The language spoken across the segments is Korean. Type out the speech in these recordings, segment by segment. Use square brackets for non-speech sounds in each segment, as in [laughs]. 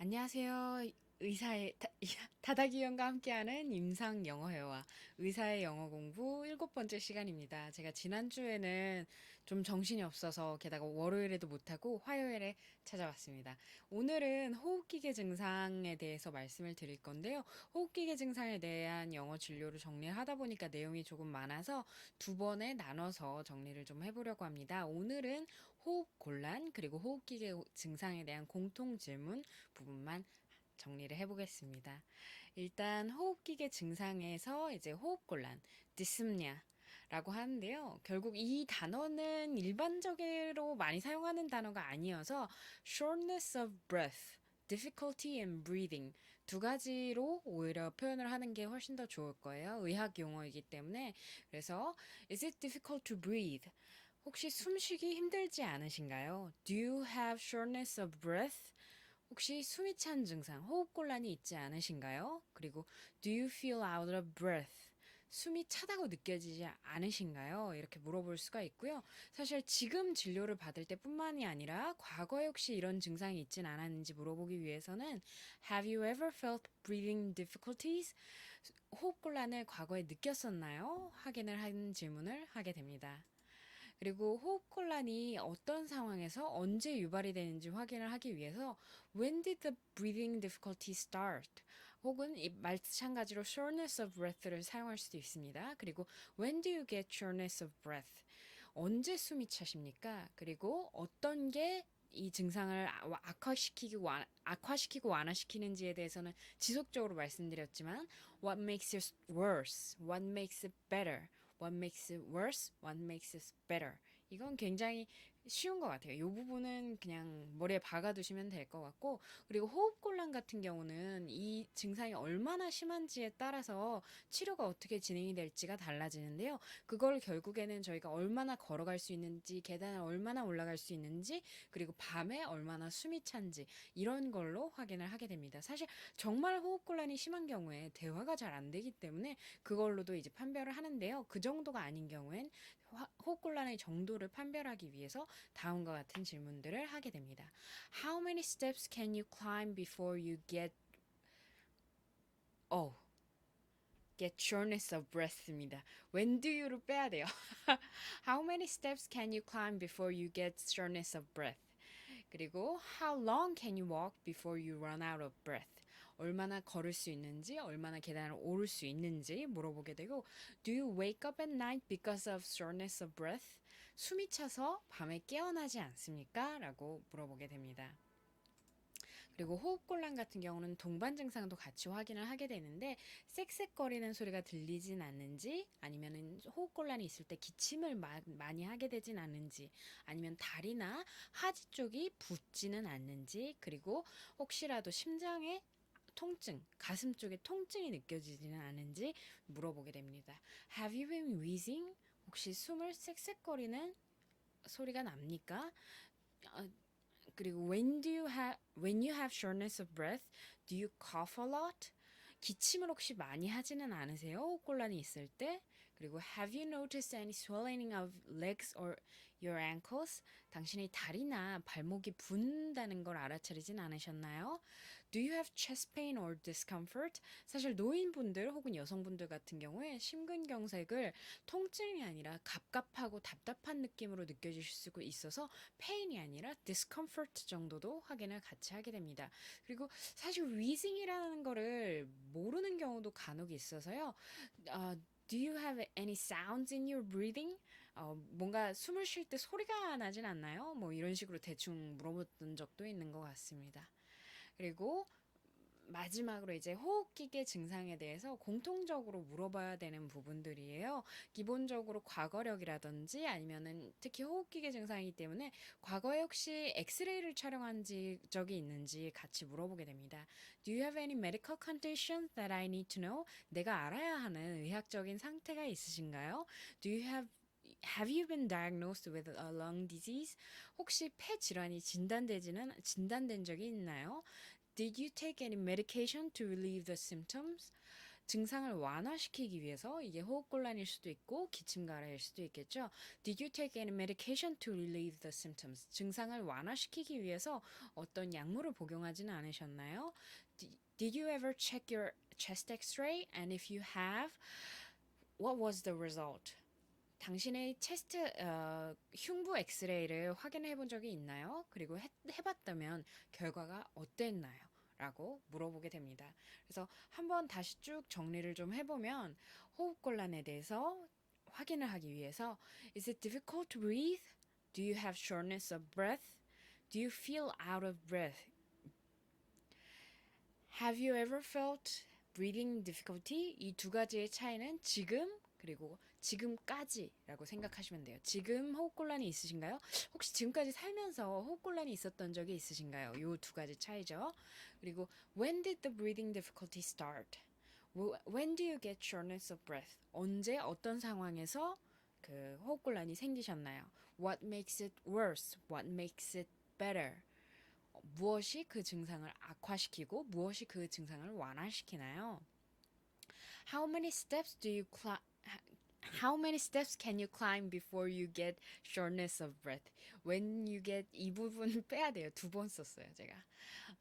안녕하세요. 의사의 다, 다다기현과 함께하는 임상 영어회화 의사의 영어 공부 일곱 번째 시간입니다. 제가 지난주에는 좀 정신이 없어서 게다가 월요일에도 못하고 화요일에 찾아왔습니다. 오늘은 호흡기계 증상에 대해서 말씀을 드릴 건데요. 호흡기계 증상에 대한 영어 진료를 정리하다 보니까 내용이 조금 많아서 두 번에 나눠서 정리를 좀 해보려고 합니다. 오늘은 호흡 곤란 그리고 호흡기계 증상에 대한 공통 질문 부분만 정리를 해보겠습니다. 일단 호흡기계 증상에서 이제 호흡곤란, dyspnea 라고 하는데요. 결국 이 단어는 일반적으로 많이 사용하는 단어가 아니어서 shortness of breath, difficulty in breathing 두 가지로 오히려 표현을 하는 게 훨씬 더 좋을 거예요. 의학 용어이기 때문에. 그래서 is it difficult to breathe? 혹시 숨쉬기 힘들지 않으신가요? Do you have shortness of breath? 혹시 숨이 찬 증상, 호흡곤란이 있지 않으신가요? 그리고 do you feel out of breath? 숨이 차다고 느껴지지 않으신가요? 이렇게 물어볼 수가 있고요. 사실 지금 진료를 받을 때 뿐만이 아니라 과거에 혹시 이런 증상이 있진 않았는지 물어보기 위해서는 Have you ever felt breathing difficulties? 호흡곤란을 과거에 느꼈었나요? 확인을 하는 질문을 하게 됩니다. 그리고 호흡 곤란이 어떤 상황에서 언제 유발이 되는지 확인을 하기 위해서 When did the breathing difficulty start? 혹은 이 마찬가지로 shortness of breath를 사용할 수도 있습니다. 그리고 When do you get shortness of breath? 언제 숨이 차십니까? 그리고 어떤 게이 증상을 아- 악화시키고 완- 악화시키고 완화시키는지에 대해서는 지속적으로 말씀드렸지만 what makes it worse, what makes it better, what makes it worse, what makes it better. 이건 굉장히 쉬운 것 같아요. 이 부분은 그냥 머리에 박아두시면 될 것 같고, 그리고 호흡곤란 같은 경우는 이 증상이 얼마나 심한지에 따라서 치료가 어떻게 진행이 될지가 달라지는데요. 그걸 결국에는 저희가 얼마나 걸어갈 수 있는지, 계단을 얼마나 올라갈 수 있는지, 그리고 밤에 얼마나 숨이 찬지, 이런 걸로 확인을 하게 됩니다. 사실 정말 호흡곤란이 심한 경우에 대화가 잘 안 되기 때문에 그걸로도 이제 판별을 하는데요. 그 정도가 아닌 경우엔 화- 호흡곤란의 정도를 판별하기 위해서 다음과 같은 질문들을 하게 됩니다. How many steps can you climb before you get oh get shortness of breath입니다. When do you를 빼야 돼요. [laughs] How many steps can you climb before you get shortness of breath? 그리고 how long can you walk before you run out of breath? 얼마나 걸을 수 있는지, 얼마나 계단을 오를 수 있는지 물어보게 되고 Do you wake up at night because of shortness of breath? 숨이 차서 밤에 깨어나지 않습니까? 라고 물어보게 됩니다. 그리고 호흡곤란 같은 경우는 동반 증상도 같이 확인을 하게 되는데 쌕쌕거리는 소리가 들리진 않는지 아니면은 호흡곤란이 있을 때 기침을 마, 많이 하게 되진 않는지 아니면 다리나 하지 쪽이 붓지는 않는지 그리고 혹시라도 심장에 통증, 가슴 쪽에 통증이 느껴지지는 않은지 물어보게 됩니다. Have you been wheezing? 혹시 숨을 쌕쌕거리는 소리가 납니까? 어, 그리고 when do you have when you have shortness of breath, do you cough a lot? 기침을 혹시 많이 하지는 않으세요? 호흡곤란이 있을 때? 그리고 have you noticed any swelling of legs or your ankles? 당신의 다리나 발목이 붓는다는 걸 알아차리진 않으셨나요? Do you have chest pain or discomfort? 사실 노인분들 혹은 여성분들 같은 경우에 심근경색을 통증이 아니라 갑갑하고 답답한 느낌으로 느껴지실 수 있어서 pain이 아니라 discomfort 정도도 확인을 같이 하게 됩니다. 그리고 사실 wheezing이라는 거를 모르는 경우도 간혹 있어서요. 아, Do you have any sounds in your breathing? 어, 뭔가 숨을 쉴 때 소리가 나진 않나요? 뭐 이런 식으로 대충 물어봤던 적도 있는 것 같습니다. 그리고 마지막으로 이제 호흡기계 증상에 대해서 공통적으로 물어봐야 되는 부분들이에요. 기본적으로 과거력이라든지 아니면은 특히 호흡기계 증상이기 때문에 과거에 혹시 엑스레이를 촬영한 지, 적이 있는지 같이 물어보게 됩니다. Do you have any medical condition that I need to know? 내가 알아야 하는 의학적인 상태가 있으신가요? Do you have Have you been diagnosed with a lung disease? 혹시 폐 질환이 진단되지는 진단된 적이 있나요? Did you take any medication to relieve the symptoms? 증상을 완화시키기 위해서 이게 호흡곤란일 수도 있고 기침가라일 수도 있겠죠. Did you take any medication to relieve the symptoms? 증상을 완화시키기 위해서 어떤 약물을 복용하지는 않으셨나요? Did you ever check your chest x-ray? And if you have, what was the result? 당신의 체스트 어, 흉부 엑스레이를 확인해 본 적이 있나요? 그리고 해, 해봤다면 결과가 어땠나요? 라고 물어보게 됩니다. 그래서 한번 다시 쭉 정리를 좀 해보면 호흡곤란에 대해서 확인을 하기 위해서 Is it difficult to breathe? Do you have shortness of breath? Do you feel out of breath? Have you ever felt breathing difficulty? 이 두 가지의 차이는 지금 그리고 지금까지라고 생각하시면 돼요. 지금 호흡곤란이 있으신가요? 혹시 지금까지 살면서 호흡곤란이 있었던 적이 있으신가요? 이두 가지 차이죠. 그리고 when did the breathing difficulty start? When do you get shortness of breath? 언제 어떤 상황에서 그 호흡곤란이 생기셨나요? What makes it worse? What makes it better? 어, 무엇이 그 증상을 악화시키고 무엇이 그 증상을 완화시키나요? How many steps do you climb? How many steps can you climb before you get shortness of breath? When you get 이 부분 빼야 돼요. 두 번 썼어요, 제가.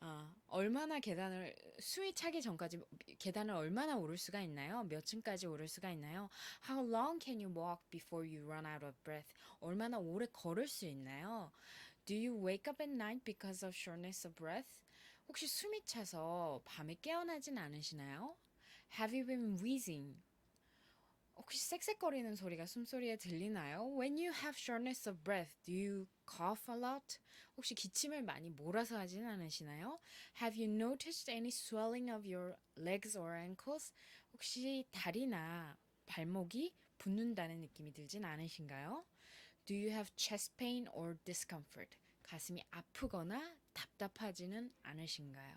어, 얼마나 계단을 숨이 차기 전까지 계단을 얼마나 오를 수가 있나요? 몇 층까지 오를 수가 있나요? How long can you walk before you run out of breath? 얼마나 오래 걸을 수 있나요? Do you wake up at night because of shortness of breath? 혹시 숨이 차서 밤에 깨어나진 않으시나요? Have you been wheezing? 혹시 쌕쌕거리는 소리가 숨소리에 들리나요? When you have shortness of breath, do you cough a lot? 혹시 기침을 많이 몰아서 하진 않으시나요? Have you noticed any swelling of your legs or ankles? 혹시 다리나 발목이 붓는다는 느낌이 들진 않으신가요? Do you have chest pain or discomfort? 가슴이 아프거나 답답하지는 않으신가요?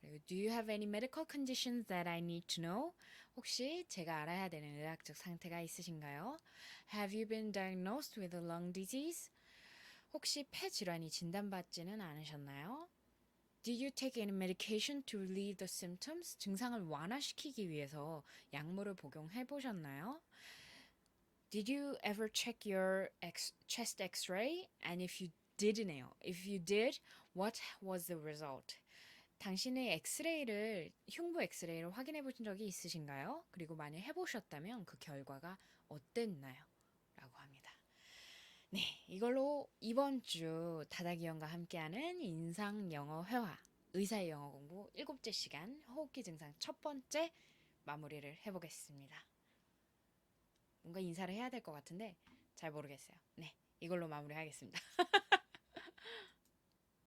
그리고 Do you have any medical conditions that I need to know? 혹시 제가 알아야 되는 의학적 상태가 있으신가요? Have you been diagnosed with a lung disease? 혹시 폐 질환이 진단받지는 않으셨나요? Did you take any medication to relieve the symptoms? 증상을 완화시키기 위해서 약물을 복용해 보셨나요? Did you ever check your ex- chest x-ray? And if you didn't, if you did, what was the result? 당신의 엑스레이를 흉부 엑스레이를 확인해 보신 적이 있으신가요? 그리고 만약 해보셨다면 그 결과가 어땠나요? 라고 합니다. 네, 이걸로 이번 주 다다기영과 함께하는 인상 영어 회화, 의사의 영어 공부 일곱째 시간 호흡기 증상 첫 번째 마무리를 해보겠습니다. 뭔가 인사를 해야 될 것 같은데 잘 모르겠어요. 네, 이걸로 마무리하겠습니다. [laughs]